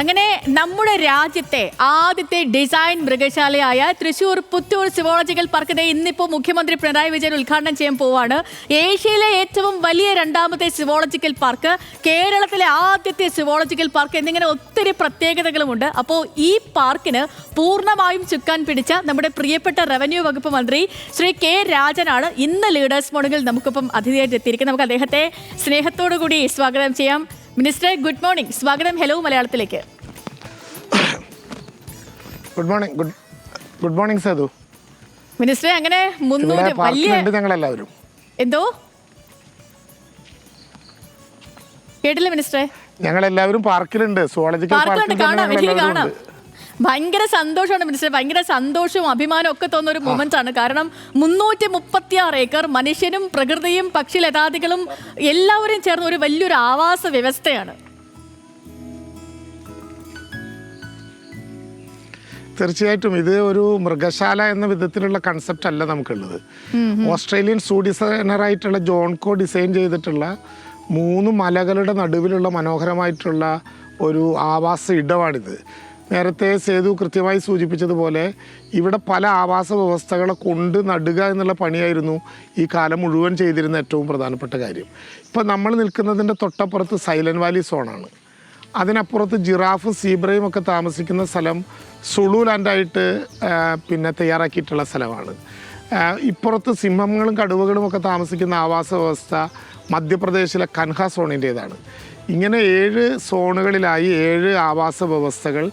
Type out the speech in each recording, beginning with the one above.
അങ്ങനെ നമ്മുടെ രാജ്യത്തെ ആദ്യത്തെ ഡിസൈൻ മൃഗശാലയായ തൃശൂർ പുത്തൂർ സിവോളജിക്കൽ പാർക്കിനെ ഇന്നിപ്പോൾ മുഖ്യമന്ത്രി പിണറായി വിജയൻ ഉദ്ഘാടനം ചെയ്യാൻ പോവാണ്. ഏഷ്യയിലെ ഏറ്റവും വലിയ രണ്ടാമത്തെ സിവോളജിക്കൽ പാർക്ക് കേരളത്തിലെ ആദ്യത്തെ സിവോളജിക്കൽ പാർക്ക് എന്നിങ്ങനെ ഒത്തിരി പ്രത്യേകതകളുമുണ്ട്. അപ്പോൾ ഈ പാർക്കിന് പൂർണമായും ചുക്കാൻ പിടിച്ച നമ്മുടെ പ്രിയപ്പെട്ട റവന്യൂ വകുപ്പ് മന്ത്രി ശ്രീ കെ രാജനാണ് ഇന്ന് ലീഡേഴ്സ് മോണിൽ നമുക്കിപ്പം അതിഥിയായിട്ട് എത്തിയിരിക്കുന്നത് നമുക്ക് അദ്ദേഹത്തെ സ്നേഹത്തോടു കൂടി സ്വാഗതം ചെയ്യാം. Minister good morning. സ്വാഗതം. ഹലോ മലയാളത്തിലേക്ക്. Good morning. Good good morning Sethu മിനിസ്റ്ററെ അങ്ങനെ മുന്നൂറ് വലിയ ഞങ്ങളെല്ലാവരും. എന്തോ? കേട്ടില്ല മിനിസ്റ്ററെ? ഞങ്ങളെല്ലാവരും പാർക്കിലുണ്ട്. സോളജിക്കൽ പാർക്കിലുണ്ട് കാണാം. എനിക്ക് കാണാം. ഭയങ്കര സന്തോഷമാണ് മിനിസ്റ്റർ ഭയങ്കര സന്തോഷവും അഭിമാനവും ഒക്കെ തോന്നുന്ന ഒരു മൊമെന്റ് ആണ്. കാരണം മുന്നൂറ്റി മുപ്പത്തി ആറ് ഏക്കർ മനുഷ്യനും പ്രകൃതിയും പക്ഷി ലതാദികളും എല്ലാവരും ചേർന്ന് ഒരു വലിയൊരു ആവാസ വ്യവസ്ഥയാണ്. തീർച്ചയായിട്ടും ഇത് ഒരു മൃഗശാല എന്ന വിധത്തിലുള്ള കൺസെപ്റ്റ് അല്ല നമുക്കുള്ളത്. ഓസ്ട്രേലിയൻ സൂ ഡിസൈനറായിട്ടുള്ള ജോൺകോ ഡിസൈൻ ചെയ്തിട്ടുള്ള മൂന്ന് മലകളുടെ നടുവിലുള്ള മനോഹരമായിട്ടുള്ള ഒരു ആവാസ ഇടമാണിത്. നേരത്തെ സേതു കൃത്യമായി സൂചിപ്പിച്ചതുപോലെ ഇവിടെ പല ആവാസ വ്യവസ്ഥകളെ കൊണ്ട് നടുക എന്നുള്ള പണിയായിരുന്നു ഈ കാലം മുഴുവൻ ചെയ്തിരുന്ന ഏറ്റവും പ്രധാനപ്പെട്ട കാര്യം. ഇപ്പം നമ്മൾ നിൽക്കുന്നതിന്റെ തൊട്ടപ്പുറത്ത് സൈലന്റ് വാലി സോണാണ്. അതിനപ്പുറത്ത് ജിറാഫും സീബ്രയും ഒക്കെ താമസിക്കുന്ന സ്ഥലം സുളു ലാൻഡായിട്ട് പിന്നെ തയ്യാറാക്കിയിട്ടുള്ള സ്ഥലമാണ്. ഇപ്പുറത്ത് സിംഹങ്ങളും കടുവകളും ഒക്കെ താമസിക്കുന്ന ആവാസ വ്യവസ്ഥ മധ്യപ്രദേശിലെ കൻഹ സോണിന്റേതാണ്. ഇങ്ങനെ ഏഴ് സോണുകളിലായി ഏഴ് ആവാസ വ്യവസ്ഥകൾ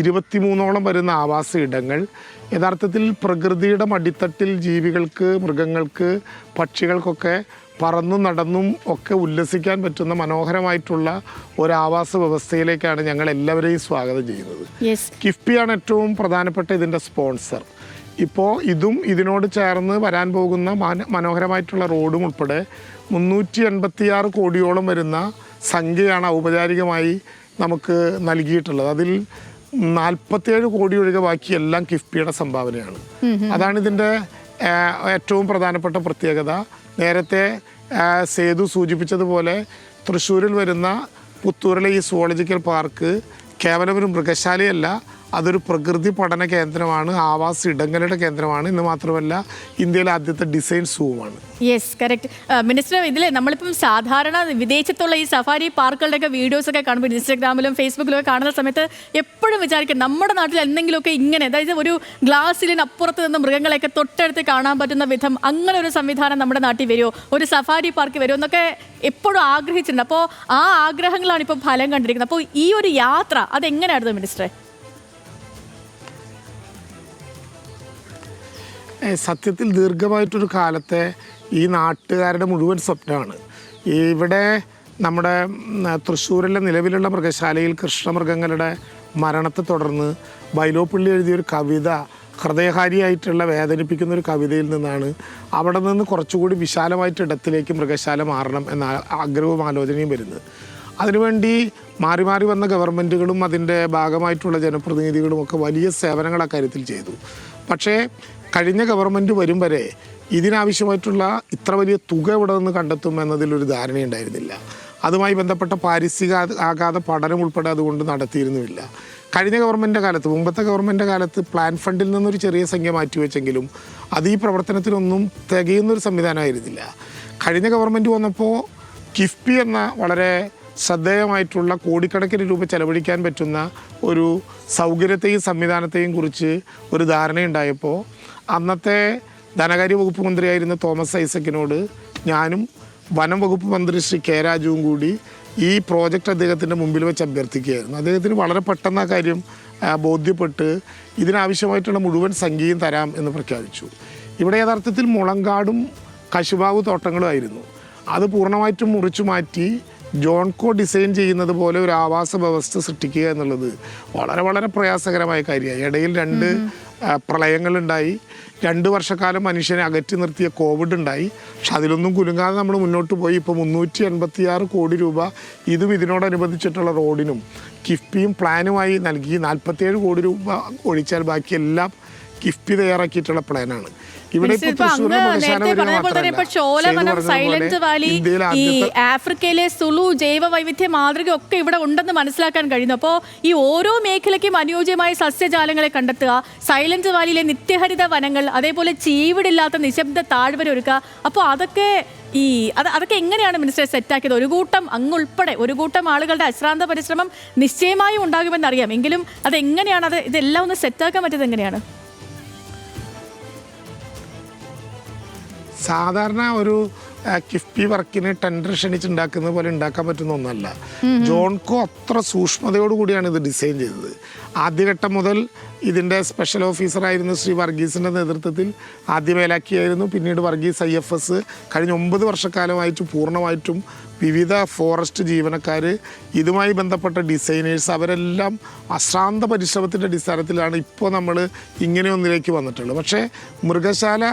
ഇരുപത്തിമൂന്നോളം വരുന്ന ആവാസ ഇടങ്ങൾ. യഥാർത്ഥത്തിൽ പ്രകൃതിയുടെ മടിത്തട്ടിൽ ജീവികൾക്ക് മൃഗങ്ങൾക്ക് പക്ഷികൾക്കൊക്കെ പറന്നും നടന്നും ഒക്കെ ഉല്ലസിക്കാൻ പറ്റുന്ന മനോഹരമായിട്ടുള്ള ഒരു ആവാസ വ്യവസ്ഥയിലേക്കാണ് ഞങ്ങൾ എല്ലാവരെയും സ്വാഗതം ചെയ്യുന്നത്. കിഫ്ബിയാണ് ഏറ്റവും പ്രധാനപ്പെട്ട ഇതിന്റെ സ്പോൺസർ. ഇപ്പോൾ ഇതും ഇതിനോട് ചേർന്ന് വരാൻ പോകുന്ന മനോഹരമായിട്ടുള്ള റോഡും ഉൾപ്പെടെ മുന്നൂറ്റി എൺപത്തിയാറ് കോടിയോളം വരുന്ന സംഖ്യയാണ് ഔപചാരികമായി നമുക്ക് നൽകിയിട്ടുള്ളത്. അതിൽ നാൽപ്പത്തിയേഴ് കോടി ഒഴികെ ബാക്കി എല്ലാം കിഫ്ബിയുടെ സംഭാവനയാണ്. അതാണ് ഇതിന്റെ ഏറ്റവും പ്രധാനപ്പെട്ട പ്രത്യേകത. നേരത്തെ സേതു സൂചിപ്പിച്ചതുപോലെ തൃശ്ശൂരിൽ വരുന്ന പുത്തൂരിലെ ഈ സുവോളജിക്കൽ പാർക്ക് കേവലം ഒരു മൃഗശാലയല്ല അതൊരു പ്രകൃതി പഠന കേന്ദ്രമാണ് ആവാസ ഇടങ്ങളുടെ കേന്ദ്രമാണ്. എന്ന് മാത്രമല്ല ഇന്ത്യയിലെ ആദ്യത്തെ ഡിസൈൻ സൂവുമാണ് യെസ് കറക്റ്റ് മിനിസ്റ്റർ ഇതിൽ നമ്മളിപ്പം സാധാരണ വിദേശത്തുള്ള ഈ സഫാരി പാർക്കുകളുടെയൊക്കെ വീഡിയോസ് ഒക്കെ കാണുമ്പോൾ ഇൻസ്റ്റാഗ്രാമിലും ഫേസ്ബുക്കിലും ഒക്കെ കാണുന്ന സമയത്ത് എപ്പോഴും വിചാരിക്കും നമ്മുടെ നാട്ടിൽ എന്തെങ്കിലുമൊക്കെ ഇങ്ങനെ അതായത് ഒരു ഗ്ലാസ്സിലിന് അപ്പുറത്ത് നിന്ന് മൃഗങ്ങളെയൊക്കെ തൊട്ടടുത്ത് കാണാൻ പറ്റുന്ന വിധം അങ്ങനെ ഒരു സംവിധാനം നമ്മുടെ നാട്ടിൽ വരുമോ ഒരു സഫാരി പാർക്ക് വരുമോ എന്നൊക്കെ എപ്പോഴും ആഗ്രഹിച്ചിട്ടുണ്ട്. അപ്പോൾ ആ ആഗ്രഹങ്ങളാണ് ഇപ്പോൾ ഫലം കണ്ടിരിക്കുന്നത്. അപ്പോൾ ഈ ഒരു യാത്ര അതെങ്ങനെയായിരുന്നു മിനിസ്റ്ററെ സത്യത്തിൽ ദീർഘമായിട്ടൊരു കാലത്തെ ഈ നാട്ടുകാരുടെ മുഴുവൻ സ്വപ്നമാണ്. ഇവിടെ നമ്മുടെ തൃശ്ശൂരിലെ നിലവിലുള്ള മൃഗശാലയിൽ കൃഷ്ണമൃഗങ്ങളുടെ മരണത്തെ തുടർന്ന് ബൈലോപ്പിള്ളി എഴുതിയൊരു കവിത ഹൃദയഹാരിയായിട്ടുള്ള വേദനിപ്പിക്കുന്ന ഒരു കവിതയിൽ നിന്നാണ് അവിടെ നിന്ന് കുറച്ചുകൂടി വിശാലമായിട്ട് ഇടത്തിലേക്ക് മൃഗശാല മാറണം എന്ന ആഗ്രഹവും ആലോചനയും വരുന്നത്. അതിനുവേണ്ടി മാറി മാറി വന്ന ഗവൺമെന്റുകളും അതിന്റെ ഭാഗമായിട്ടുള്ള ജനപ്രതിനിധികളും ഒക്കെ വലിയ സേവനങ്ങൾ അക്കാര്യത്തിൽ ചെയ്തു. പക്ഷേ കഴിഞ്ഞ ഗവൺമെന്റ് വരും വരെ ഇതിനാവശ്യമായിട്ടുള്ള ഇത്ര വലിയ തുക ഇവിടെ നിന്ന് കണ്ടെത്തും എന്നതിലൊരു ധാരണയുണ്ടായിരുന്നില്ല. അതുമായി ബന്ധപ്പെട്ട പാരിസ്ഥിതിക ആഘാത പഠനം ഉൾപ്പെടെ അതുകൊണ്ട് നടത്തിയിരുന്നുമില്ല. കഴിഞ്ഞ ഗവൺമെന്റിന്റെ കാലത്ത് മുമ്പത്തെ ഗവൺമെന്റിന്റെ കാലത്ത് പ്ലാൻ ഫണ്ടിൽ നിന്നൊരു ചെറിയ സംഖ്യ മാറ്റിവെച്ചെങ്കിലും അത് ഈ പ്രവർത്തനത്തിനൊന്നും തികയുന്നൊരു സംവിധാനമായിരുന്നില്ല. കഴിഞ്ഞ ഗവൺമെന്റ് വന്നപ്പോൾ കിഫ്ബി എന്ന വളരെ ശ്രദ്ധേയമായിട്ടുള്ള കോടിക്കണക്കിന് രൂപ ചെലവഴിക്കാൻ പറ്റുന്ന ഒരു സൗകര്യത്തെയും സംവിധാനത്തെയും കുറിച്ച് ഒരു ധാരണയുണ്ടായപ്പോൾ അന്നത്തെ ധനകാര്യ വകുപ്പ് മന്ത്രിയായിരുന്ന തോമസ് ഐസക്കിനോട് ഞാനും വനം വകുപ്പ് മന്ത്രി ശ്രീ കെ രാജുവും കൂടി ഈ പ്രോജക്റ്റ് അദ്ദേഹത്തിന്റെ മുമ്പിൽ വെച്ച് അഭ്യർത്ഥിക്കുകയായിരുന്നു. അദ്ദേഹത്തിന് വളരെ പെട്ടെന്ന് ആ കാര്യം ബോധ്യപ്പെട്ട് ഇതിനാവശ്യമായിട്ടുള്ള മുഴുവൻ സംഖ്യയും തരാം എന്ന് പ്രഖ്യാപിച്ചു. ഇവിടെ യഥാർത്ഥത്തിൽ മുളങ്കാടും തോട്ടങ്ങളും ആയിരുന്നു. അത് പൂർണമായിട്ടും മുറിച്ചു മാറ്റി ജോൺകോ ഡിസൈൻ ചെയ്യുന്നത് പോലെ ഒരു ആവാസ വ്യവസ്ഥ സൃഷ്ടിക്കുക എന്നുള്ളത് വളരെ വളരെ പ്രയാസകരമായ കാര്യമാണ്. ഇടയിൽ രണ്ട് പ്രളയങ്ങളുണ്ടായി. രണ്ട് വർഷക്കാലം മനുഷ്യനെ അകറ്റി നിർത്തിയ കോവിഡ് ഉണ്ടായി. പക്ഷെ അതിലൊന്നും കുലുങ്ങാതെ നമ്മൾ മുന്നോട്ട് പോയി. ഇപ്പോൾ മുന്നൂറ്റി എൺപത്തിയാറ് കോടി രൂപ ഇതും ഇതിനോടനുബന്ധിച്ചിട്ടുള്ള റോഡിനും കിഫ്ബിയും പ്ലാനുമായി നൽകി. നാൽപ്പത്തിയേഴ് കോടി രൂപ ഒഴിച്ചാൽ ബാക്കിയെല്ലാം കിഫ്ബി തയ്യാറാക്കിയിട്ടുള്ള പ്ലാനാണ്. ഇവിടെ നേരത്തെ തന്നെ ഇപ്പൊ സൈലന്റ് വാലി ഈ ആഫ്രിക്കയിലെ സുളു ജൈവ വൈവിധ്യ മാതൃക ഒക്കെ ഇവിടെ ഉണ്ടെന്ന് മനസ്സിലാക്കാൻ കഴിയുന്നു. അപ്പോൾ ഈ ഓരോ മേഖലയ്ക്കും അനുയോജ്യമായ സസ്യജാലങ്ങളെ കണ്ടെത്തുക സൈലന്റ് വാലിയിലെ നിത്യഹരിത വനങ്ങൾ അതേപോലെ ചീവിടില്ലാത്ത നിശബ്ദ താഴ്വര ഒരുക്കുക അപ്പോൾ അതൊക്കെ ഈ അത് അതൊക്കെ എങ്ങനെയാണ് മിനിസ്റ്റർ സെറ്റാക്കിയത് ഒരു കൂട്ടം അങ്ങുൾപ്പെടെ ഒരു കൂട്ടം ആളുകളുടെ അശ്രാന്ത പരിശ്രമം നിശ്ചയമായും ഉണ്ടാകുമെന്ന് അറിയാം എങ്കിലും അത് എങ്ങനെയാണ് അത് ഇതെല്ലാം ഒന്ന് സെറ്റാക്കാൻ പറ്റിയത് എങ്ങനെയാണ്? സാധാരണ ഒരു കിഫ്ബി വർക്കിന് ടെൻഡർ ക്ഷണിച്ചുണ്ടാക്കുന്നത് പോലെ ഉണ്ടാക്കാൻ പറ്റുന്ന ഒന്നല്ല. ജോൺകോ അത്ര സൂക്ഷ്മതയോടുകൂടിയാണ് ഇത് ഡിസൈൻ ചെയ്തത്. ആദ്യഘട്ടം മുതൽ ഇതിന്റെ സ്പെഷ്യൽ ഓഫീസറായിരുന്ന ശ്രീ വർഗീസിന്റെ നേതൃത്വത്തിൽ ആദ്യം മേലാക്കിയായിരുന്നു. പിന്നീട് വർഗീസ് ഐ എഫ് എസ് കഴിഞ്ഞ ഒമ്പത് വർഷക്കാലമായിട്ട് പൂർണമായിട്ടും വിവിധ ഫോറസ്റ്റ് ജീവനക്കാർ ഇതുമായി ബന്ധപ്പെട്ട ഡിസൈനേഴ്സ് അവരെല്ലാം അശ്രാന്ത പരിശ്രമത്തിന്റെ അടിസ്ഥാനത്തിലാണ് ഇപ്പോൾ നമ്മൾ ഇങ്ങനെ ഒന്നിലേക്ക് വന്നിട്ടുള്ളത്. പക്ഷേ മൃഗശാല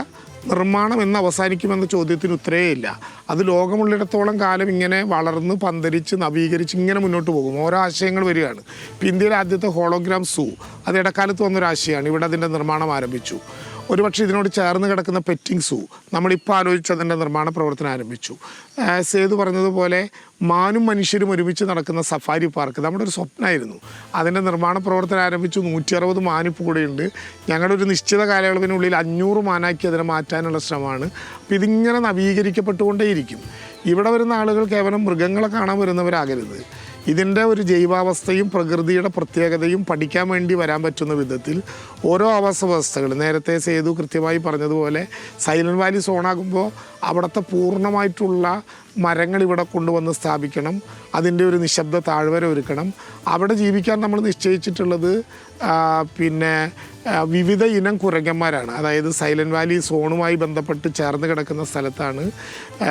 നിർമ്മാണം എന്ന് അവസാനിക്കുമെന്ന ചോദ്യത്തിന് ഉത്തരവേ ഇല്ല. അത് ലോകമുള്ളിടത്തോളം കാലം ഇങ്ങനെ വളർന്ന് പന്തരിച്ച് നവീകരിച്ച് ഇങ്ങനെ മുന്നോട്ട് പോകും. ഓരോ ആശയങ്ങൾ വരികയാണ്. ഇപ്പം ഇന്ത്യയിലെ ആദ്യത്തെ ഹോളോഗ്രാം സൂ അത് ഇടക്കാലത്ത് വന്നൊരു ആശയമാണ്. ഇവിടെ അതിന്റെ നിർമ്മാണം ആരംഭിച്ചു. ഒരുപക്ഷെ ഇതിനോട് ചേർന്ന് കിടക്കുന്ന പെറ്റിംഗ് സൂ നമ്മളിപ്പോൾ ആലോചിച്ചതിന്റെ നിർമ്മാണ പ്രവർത്തനം ആരംഭിച്ചു. സേതു പറഞ്ഞതുപോലെ മാനും മനുഷ്യരും ഒരുമിച്ച് നടക്കുന്ന സഫാരി പാർക്ക് നമ്മുടെ ഒരു സ്വപ്നമായിരുന്നു അതിന്റെ നിർമ്മാണ പ്രവർത്തനം ആരംഭിച്ചു നൂറ്റി അറുപത് മാനിപ്പ് കൂടെയുണ്ട് ഞങ്ങളുടെ ഒരു നിശ്ചിത കാലയളവിനുള്ളിൽ അഞ്ഞൂറ് മാനാക്കി അതിനെ മാറ്റാനുള്ള ശ്രമമാണ്. അപ്പോൾ ഇതിങ്ങനെ നവീകരിക്കപ്പെട്ടുകൊണ്ടേയിരിക്കും. ഇവിടെ വരുന്ന ആളുകൾ കേവലം മൃഗങ്ങളെ കാണാൻ വരുന്നവരാകരുത്. ഇതിന്റെ ഒരു ജൈവാവസ്ഥയും പ്രകൃതിയുടെ പ്രത്യേകതയും പഠിക്കാൻ വേണ്ടി വരാൻ പറ്റുന്ന വിധത്തിൽ ഓരോ ആവാസ വ്യവസ്ഥകൾ നേരത്തെ സേതു കൃത്യമായി പറഞ്ഞതുപോലെ സൈലന്റ് വാലി സോണാകുമ്പോൾ അവിടുത്തെ പൂർണമായിട്ടുള്ള മരങ്ങൾ ഇവിടെ കൊണ്ടുവന്ന് സ്ഥാപിക്കണം. അതിന്റെ ഒരു നിശബ്ദ താഴ്വര ഒരുക്കണം. അവിടെ ജീവിക്കാൻ നമ്മൾ നിശ്ചയിച്ചിട്ടുള്ളത് പിന്നെ വിവിധ ഇനം കുരങ്ങന്മാരാണ്. അതായത് സൈലന്റ് വാലി സോണുമായി ബന്ധപ്പെട്ട് ചേർന്ന് കിടക്കുന്ന സ്ഥലത്താണ്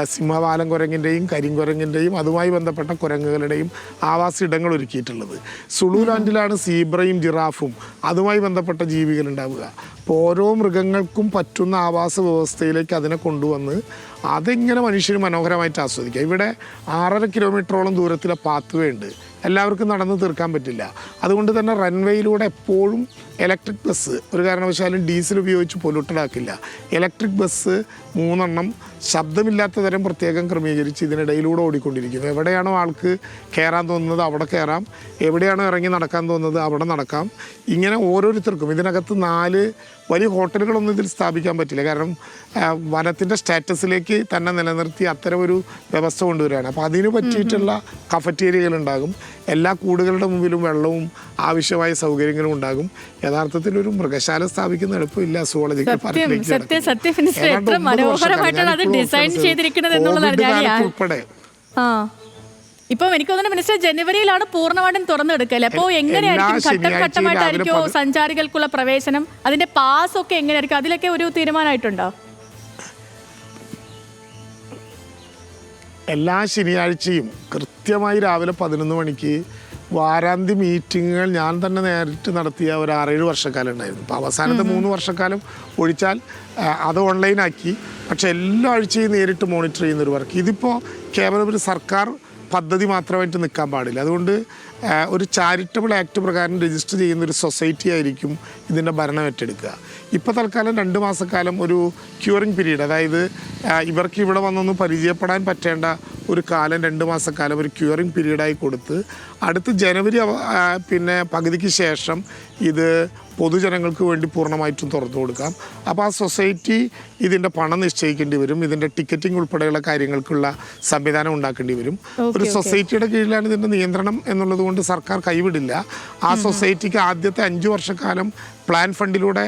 സിംഹവാലം കുരങ്ങിന്റെയും കരിങ്കുരങ്ങിന്റെയും അതുമായി ബന്ധപ്പെട്ട കുരങ്ങുകളുടെയും ആവാസ ഇടങ്ങൾ ഒരുക്കിയിട്ടുള്ളത്. സുളൂലാൻഡിലാണ് സീബ്രയും ജിറാഫും അതുമായി ബന്ധപ്പെട്ട ജീവികൾ ഉണ്ടാവുക. അപ്പോൾ ഓരോ മൃഗങ്ങൾക്കും പറ്റുന്ന ആവാസ വ്യവസ്ഥയിലേക്ക് അതിനെ കൊണ്ടുവന്ന് അതെങ്ങനെ മനുഷ്യന് മനോഹരമായിട്ട് ആസ്വദിക്കുക ഇവിടെ ആറര കിലോമീറ്ററോളം ദൂരത്തിലെ പാത്വേ ഉണ്ട്. എല്ലാവർക്കും നടന്ന് തീർക്കാൻ പറ്റില്ല. അതുകൊണ്ട് തന്നെ റൺവേയിലൂടെ എപ്പോഴും ഇലക്ട്രിക് ബസ് ഒരു കാരണവശാലും ഡീസൽ ഉപയോഗിച്ച് പൊല്യൂട്ടഡ് ആക്കില്ല. ഇലക്ട്രിക് ബസ് മൂന്നെണ്ണം ശബ്ദമില്ലാത്ത തരം പ്രത്യേകം ക്രമീകരിച്ച് ഇതിനിടയിലൂടെ ഓടിക്കൊണ്ടിരിക്കും. എവിടെയാണോ ആൾക്ക് കയറാൻ തോന്നുന്നത് അവിടെ കയറാം എവിടെയാണോ ഇറങ്ങി നടക്കാൻ തോന്നുന്നത് അവിടെ നടക്കാം. ഇങ്ങനെ ഓരോരുത്തർക്കും. ഇതിനകത്ത് നാല് വലിയ ഹോട്ടലുകളൊന്നും ഇതിൽ സ്ഥാപിക്കാൻ പറ്റില്ല. കാരണം വനത്തിന്റെ സ്റ്റാറ്റസിലേക്ക് തന്നെ നിലനിർത്തി അത്തരം ഒരു വ്യവസ്ഥ കൊണ്ടുവരികയാണ്. അപ്പോൾ അതിന് പറ്റിയിട്ടുള്ള കഫറ്റേരിയകൾ ഉണ്ടാകും എല്ലാ കൂടുകളുടെ മുമ്പിലും വെള്ളവും ആവശ്യമായ സൗകര്യങ്ങളും ഉണ്ടാകും. യഥാർത്ഥത്തിൽ ഒരു മൃഗശാല സ്ഥാപിക്കുന്ന എളുപ്പമില്ല സുവോളജിക്കൽ ഉൾപ്പെടെ ഇപ്പൊ എനിക്ക് തോന്നുന്നു മിനിസ്റ്റർ ജനുവരിയിലാണ് പൂർണമായിട്ടും തുറന്നെടുക്കൽ. അപ്പോ എങ്ങനെയായിരിക്കും? ഘട്ടം ഘട്ടമായിട്ടായിരിക്കോ സഞ്ചാരികൾക്കുള്ള പ്രവേശനം? അതിന്റെ പാസ് ഒക്കെ എങ്ങനെയായിരിക്കും? അതിലൊക്കെ ഒരു തീരുമാനമായിട്ടുണ്ടോ? എല്ലാ ശനിയാഴ്ചയും കൃത്യമായി രാവിലെ പതിനൊന്ന് മണിക്ക് വാരാന്തി മീറ്റിങ്ങുകൾ ഞാൻ തന്നെ നേരിട്ട് നടത്തിയ ഒരു ആറേഴ് വർഷക്കാലം ഉണ്ടായിരുന്നു. അപ്പോൾ അവസാനത്തെ മൂന്ന് വർഷക്കാലം ഒഴിച്ചാൽ അത് ഓൺലൈനാക്കി. പക്ഷെ എല്ലാ ആഴ്ചയും നേരിട്ട് മോണിറ്റർ ചെയ്യുന്ന ഒരു വർക്ക്. ഇതിപ്പോൾ കേവലം ഒരു സർക്കാർ പദ്ധതി മാത്രമായിട്ട് നിൽക്കാൻ പാടില്ല. അതുകൊണ്ട് ഒരു ചാരിറ്റബിൾ ആക്ട് പ്രകാരം രജിസ്റ്റർ ചെയ്യുന്ന ഒരു സൊസൈറ്റി ആയിരിക്കും ഇതിന്റെ ഭരണം ഏറ്റെടുക്കുക. ഇപ്പോൾ തൽക്കാലം രണ്ട് മാസക്കാലം ഒരു ക്യൂറിങ് പീരീഡ് അതായത് ഇവർക്ക് ഇവിടെ വന്നൊന്ന് പരിചയപ്പെടാൻ പറ്റേണ്ട ഒരു കാലം രണ്ട് മാസക്കാലം ഒരു ക്യൂറിങ് പീരീഡായി കൊടുത്ത് അടുത്ത ജനുവരി പിന്നെ പകുതിക്ക് ശേഷം ഇത് പൊതുജനങ്ങൾക്ക് വേണ്ടി പൂർണമായിട്ടും തുറന്നു കൊടുക്കാം. അപ്പോൾ ആ സൊസൈറ്റി ഇതിന്റെ പണം നിശ്ചയിക്കേണ്ടി വരും. ഇതിന്റെ ടിക്കറ്റിംഗ് ഉൾപ്പെടെയുള്ള കാര്യങ്ങൾക്കുള്ള സംവിധാനം ഉണ്ടാക്കേണ്ടി വരും. ഒരു സൊസൈറ്റിയുടെ കീഴിലാണ് ഇതിന്റെ നിയന്ത്രണം എന്നുള്ളത് കൊണ്ട് സർക്കാർ കൈവിടില്ല. ആ സൊസൈറ്റിക്ക് ആദ്യത്തെ അഞ്ച് വർഷക്കാലം പ്ലാൻ ഫണ്ടിലൂടെ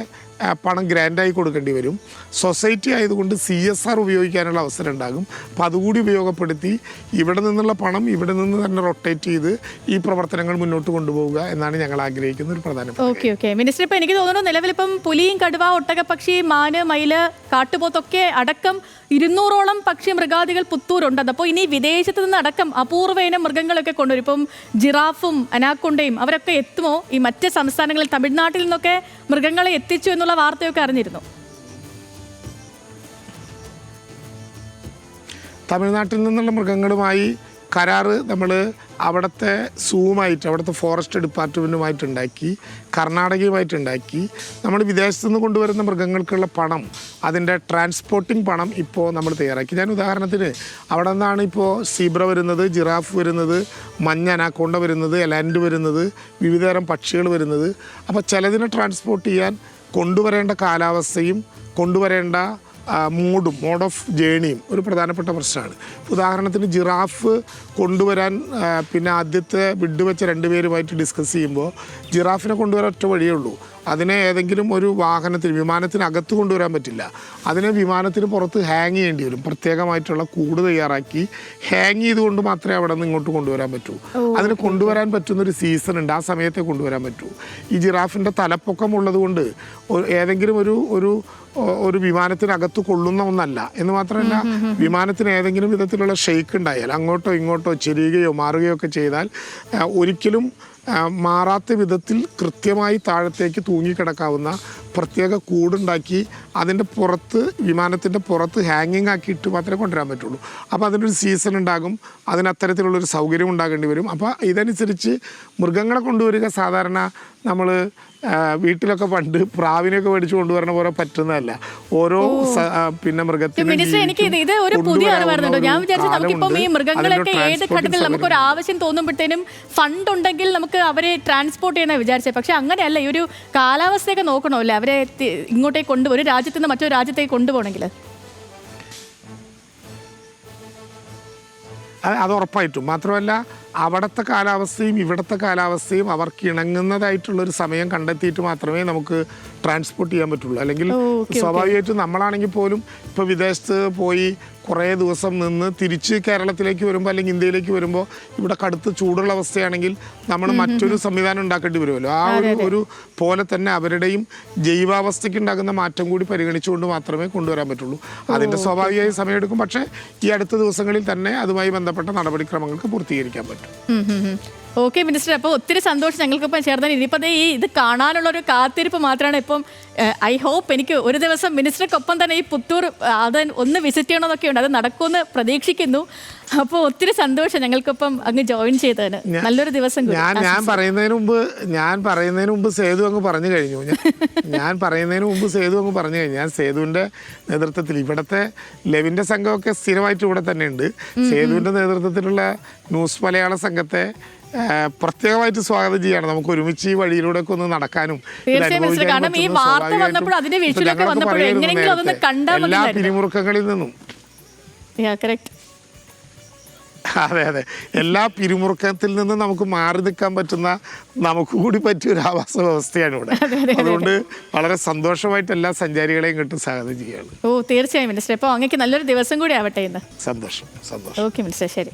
പണം ഗ്രാൻഡായി കൊടുക്കേണ്ടി വരും. സൊസൈറ്റി ആയതുകൊണ്ട് സി എസ് ആർ ഉപയോഗിക്കാനുള്ള അവസരം ഉണ്ടാകും. അപ്പോൾ അതുകൂടി ഉപയോഗപ്പെടുത്തി ഇവിടെ നിന്നുള്ള പണം ഇവിടെ നിന്ന് തന്നെ റൊട്ടേറ്റ് ചെയ്ത് ഈ പ്രവർത്തനങ്ങൾ മുന്നോട്ട് കൊണ്ടുപോവുക എന്നാണ് ഞങ്ങൾ ആഗ്രഹിക്കുന്ന ഒരു പ്രധാന ഓക്കെ ഓക്കെ. മിനിസ്റ്റർ ഇപ്പൊ എനിക്ക് തോന്നുന്നു നിലവിലിപ്പം പുലിയും കടുവ ഒട്ടകപ്പക്ഷി മാന് മയിൽ കാട്ടുപോത്തൊക്കെ അടക്കം ഇരുന്നൂറോളം പക്ഷി മൃഗാദികൾ പുത്തൂരുണ്ട്. അപ്പോൾ ഇനി വിദേശത്ത് നിന്ന് അടക്കം അപൂർവ ഇനം മൃഗങ്ങളൊക്കെ കൊണ്ടുവരും. ഇപ്പം ജിറാഫും അനാക്കൊണ്ടയും അവരൊക്കെ എത്തുമോ? ഈ മറ്റ് സംസ്ഥാനങ്ങളിൽ തമിഴ്നാട്ടിൽ നിന്നൊക്കെ മൃഗങ്ങളെ എത്തിച്ചു എന്നുള്ള വാർത്തയൊക്കെ അറിഞ്ഞിരുന്നു. തമിഴ്നാട്ടിൽ നിന്നുള്ള മൃഗങ്ങളുമായി കരാറ് നമ്മൾ അവിടുത്തെ സൂമായിട്ട് അവിടുത്തെ ഫോറസ്റ്റ് ഡിപ്പാർട്ട്മെന്റുമായിട്ട് ഉണ്ടാക്കി കർണാടകയുമായിട്ട് ഉണ്ടാക്കി നമ്മൾ വിദേശത്തു നിന്ന് കൊണ്ടുവരുന്ന മൃഗങ്ങൾക്കുള്ള പണം അതിന്റെ ട്രാൻസ്പോർട്ടിംഗ് പണം ഇപ്പോൾ നമ്മൾ തയ്യാറാക്കി. ഞാൻ ഉദാഹരണത്തിന് അവിടെ നിന്നാണ് ഇപ്പോൾ സീബ്ര വരുന്നത് ജിറാഫ് വരുന്നത് മഞ്ഞ അനാക്കോണ്ട വരുന്നത് എലാൻഡ് വരുന്നത് വിവിധതരം പക്ഷികൾ വരുന്നത്. അപ്പോൾ ചിലതിനെ ട്രാൻസ്പോർട്ട് ചെയ്യാൻ കൊണ്ടുവരേണ്ട കാലാവസ്ഥയും കൊണ്ടുവരേണ്ട മൂഡും മോഡ് ഓഫ് ജേണിയും ഒരു പ്രധാനപ്പെട്ട പ്രശ്നമാണ്. ഉദാഹരണത്തിന് ജിറാഫ് കൊണ്ടുവരാൻ പിന്നെ ആദ്യത്തെ ബിഡ് വെച്ച രണ്ടുപേരുമായിട്ട് ഡിസ്കസ് ചെയ്യുമ്പോൾ ജിറാഫിനെ കൊണ്ടുവരാൻ ഒറ്റ വഴിയേ ഉള്ളൂ. അതിനെ ഏതെങ്കിലും ഒരു വാഹനത്തിന് വിമാനത്തിനകത്ത് കൊണ്ടുവരാൻ പറ്റില്ല. അതിനെ വിമാനത്തിന് പുറത്ത് ഹാങ് ചെയ്യേണ്ടി വരും. പ്രത്യേകമായിട്ടുള്ള കൂട് തയ്യാറാക്കി ഹാങ് ചെയ്തുകൊണ്ട് മാത്രമേ അവിടെ നിന്ന് ഇങ്ങോട്ട് കൊണ്ടുവരാൻ പറ്റൂ. അതിന് കൊണ്ടുവരാൻ പറ്റുന്ന ഒരു സീസൺ ഉണ്ട്. ആ സമയത്തെ കൊണ്ടുവരാൻ പറ്റൂ. ഈ ജിറാഫിന്റെ തലപ്പൊക്കം ഉള്ളത് കൊണ്ട് ഏതെങ്കിലും ഒരു ഒരു ഒരു വിമാനത്തിനകത്ത് കൊള്ളുന്ന ഒന്നല്ല. എന്ന് മാത്രമല്ല വിമാനത്തിന് ഏതെങ്കിലും വിധത്തിലുള്ള ഷെയ്ക്ക് ഉണ്ടായാൽ അങ്ങോട്ടോ ഇങ്ങോട്ടോ ചെരിയുകയോ മാറുകയോ ഒക്കെ ചെയ്താൽ ഒരിക്കലും മാറാത്ത വിധത്തിൽ കൃത്യമായി താഴത്തേക്ക് തൂങ്ങിക്കിടക്കാവുന്ന പ്രത്യേക കൂടുണ്ടാക്കി അതിന്റെ പുറത്ത് വിമാനത്തിന്റെ പുറത്ത് ഹാങ്ങിങ് ആക്കിയിട്ട് മാത്രമേ കൊണ്ടുവരാൻ പറ്റുള്ളൂ. അപ്പോൾ അതിനൊരു സീസൺ ഉണ്ടാകും. അതിന് അത്തരത്തിലുള്ളൊരു സൗകര്യം ഉണ്ടാകേണ്ടി വരും. അപ്പോൾ ഇതനുസരിച്ച് മൃഗങ്ങളെ കൊണ്ടുവരിക സാധാരണ നമ്മൾ വീട്ടിലൊക്കെ പണ്ട് പ്രാവിനെയൊക്കെ മേടിച്ച് കൊണ്ടുവരണ പോലെ പറ്റുന്നതല്ല. ഓരോ പിന്നെ മൃഗത്തിന് മിനിസ്റ്റർ എനിക്ക് ഇത് ഇത് ഒരു പുതിയ അറിവായിരുന്നുണ്ടോ ഞാൻ വിചാരിച്ചു നമുക്കിപ്പം ഈ മൃഗങ്ങളൊക്കെ ഏത് ഘട്ടത്തിൽ നമുക്ക് ഒരു ആവശ്യം തോന്നുമ്പോഴത്തേനും ഫണ്ട് ഉണ്ടെങ്കിൽ നമുക്ക് അവരെ ട്രാൻസ്പോർട്ട് ചെയ്യുന്ന വിചാരിച്ചത് പക്ഷെ അങ്ങനെയല്ല ഈ ഒരു കാലാവസ്ഥയൊക്കെ നോക്കണമല്ലേ? അവരെ ഇങ്ങോട്ടേക്ക് കൊണ്ട് ഒരു രാജ്യത്ത് നിന്ന് മറ്റൊരു രാജ്യത്തേക്ക് കൊണ്ടുപോകണമെങ്കിൽ. അത് ഉറപ്പായിട്ടും. മാത്രമല്ല അവിടുത്തെ കാലാവസ്ഥയും ഇവിടുത്തെ കാലാവസ്ഥയും അവർക്ക് ഇണങ്ങുന്നതായിട്ടുള്ളൊരു സമയം കണ്ടെത്തിയിട്ട് മാത്രമേ നമുക്ക് ട്രാൻസ്പോർട്ട് ചെയ്യാൻ പറ്റുള്ളൂ. അല്ലെങ്കിൽ സ്വാഭാവികമായിട്ടും നമ്മളാണെങ്കിൽ പോലും ഇപ്പോൾ വിദേശത്ത് പോയി കുറേ ദിവസം നിന്ന് തിരിച്ച് കേരളത്തിലേക്ക് വരുമ്പോൾ അല്ലെങ്കിൽ ഇന്ത്യയിലേക്ക് വരുമ്പോൾ ഇവിടെ കടുത്ത ചൂടുള്ള അവസ്ഥയാണെങ്കിൽ നമ്മൾ മറ്റൊരു സംവിധാനം ഉണ്ടാക്കേണ്ടി വരുമല്ലോ. ആ ഒരു ഒരു പോലെ തന്നെ അവരുടെയും ജൈവാവസ്ഥയ്ക്ക് ഉണ്ടാകുന്ന മാറ്റം കൂടി പരിഗണിച്ചുകൊണ്ട് മാത്രമേ കൊണ്ടുവരാൻ പറ്റുള്ളൂ. അതിന്റെ സ്വാഭാവികമായി സമയമെടുക്കും. പക്ഷേ ഈ അടുത്ത ദിവസങ്ങളിൽ തന്നെ അതുമായി ബന്ധപ്പെട്ട നടപടിക്രമങ്ങൾക്ക് പൂർത്തീകരിക്കാൻ പറ്റും. ഓക്കെ മിനിസ്റ്റർ അപ്പോൾ ഒത്തിരി സന്തോഷം ഞങ്ങൾക്കിപ്പം ചേർന്നാൽ ഇനിയിപ്പോൾ ഈ ഇത് കാണാനുള്ള ഒരു കാത്തിരിപ്പ് മാത്രമാണ് ഇപ്പം ഐ ഹോപ്പ് എനിക്ക് ഒരു ദിവസം മിനിസ്റ്റർക്കൊപ്പം തന്നെ ഈ പുത്തൂർ അത് ഒന്ന് വിസിറ്റ് ചെയ്യണമെന്നൊക്കെ ഉണ്ട്. അത് നടക്കുമെന്ന് പ്രതീക്ഷിക്കുന്നു. അപ്പോൾ ഒത്തിരി സന്തോഷം ഞങ്ങൾക്കൊപ്പം അങ്ങ് ജോയിൻ ചെയ്തതിന്. നല്ലൊരു ദിവസം. ഞാൻ ഞാൻ പറയുന്നതിന് മുമ്പ് ഞാൻ പറയുന്നതിന് മുമ്പ് സേതു അങ്ങ് പറഞ്ഞു കഴിഞ്ഞു. ഞാൻ- പറയുന്നതിന് മുമ്പ് സേതു അങ്ങ് പറഞ്ഞു കഴിഞ്ഞു. ഞാൻ സേതുവിന്റെ നേതൃത്വത്തിൽ ഇവിടുത്തെ ലെവിന്റെ സംഘമൊക്കെ സ്ഥിരമായിട്ട് ഇവിടെ തന്നെ ഉണ്ട്. സേതുവിന്റെ നേതൃത്വത്തിലുള്ള ന്യൂസ് മലയാള സംഘത്തെ പ്രത്യേകമായിട്ട് സ്വാഗതം ചെയ്യാണ്. നമുക്ക് ഒരുമിച്ച് ഈ വഴിയിലൂടെ ഒക്കെ ഒന്ന് നടക്കാനും എല്ലാ പിരിമുറുക്കങ്ങളിൽ നിന്നും. അതെ അതെ. എല്ലാ പിരിമുറുക്കത്തിൽ നിന്നും നമുക്ക് മാറി നിൽക്കാൻ പറ്റുന്ന നമുക്ക് കൂടി പറ്റിയ ഒരു ആവാസ വ്യവസ്ഥയാണ് ഇവിടെ. അതുകൊണ്ട് വളരെ സന്തോഷമായിട്ട് എല്ലാ സഞ്ചാരികളെയും കിട്ടും സ്വാഗതം ചെയ്യുകയാണ്. ഓ തീർച്ചയായും മിനിസ്റ്റർ. അപ്പോൾ അങ്ങേക്ക് നല്ലൊരു ദിവസം കൂടി ആവട്ടെ ഇന്ന്. സന്തോഷം സന്തോഷം. Okay minister. ശരി.